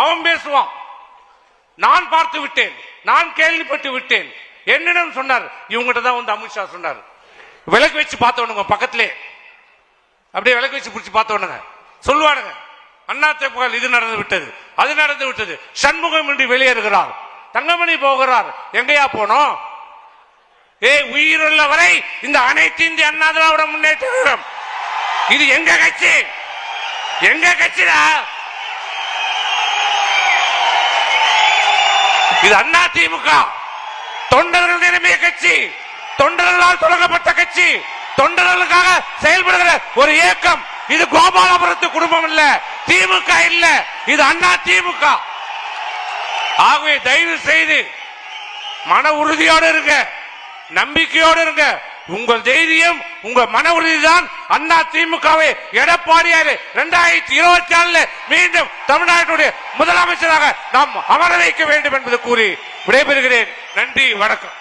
அவன் பேசுவான். நான் பார்த்து விட்டேன். நான் கேள்விப்பட்டு விட்டேன். என்னிடம் சொன்னார். இவங்ககிட்ட தான் வந்து அமித்ஷா சொன்னார். விளக்கு வச்சு பார்த்தவனுங்க பக்கத்திலே. அப்படியே விளக்கு வச்சு பிடிச்சி பார்த்தவனுங்க சொல்லுவானுங்க அண்ணா தேப்பால் இது நடந்து விட்டது அது நடந்து விட்டது. சண்முகம் இன்றி வெளியேறுகிறார். தங்கமணி போகிறார். எங்கேயா போனோம்? ஏய் உயிருள்ள வரை இந்த அனைத்து இந்திய அண்ணா திராவிட முன்னேற்ற இது எங்க கட்சி? எங்க கட்சிடா? இது அண்ணா திமுக. தொண்டர்கள் நிரம்பிய கட்சி. தொண்டர்களால் தொடங்கப்பட்ட கட்சி. தொண்டர்களுக்காக செயல்படுகிற ஒரு இயக்கம். இது கோபாலபுரத்து குடும்பம் இல்ல. திமுக இல்ல. இது அண்ணா திமுக. ஆகவே தயவு செய்து மன உறுதியோடு இருங்க. நம்பிக்கையோடு இருங்க. உங்கள் தைரியம் உங்க மன உறுதிதான் அண்ணா திமுகவை எடப்பாடியார் இரண்டாயிரத்தி இருபத்தி நாலுல மீண்டும் தமிழ்நாட்டுடைய முதலமைச்சராக நாம் அமர வைக்க வேண்டும் என்பது கூறி விடைபெறுகிறேன். நன்றி வணக்கம்.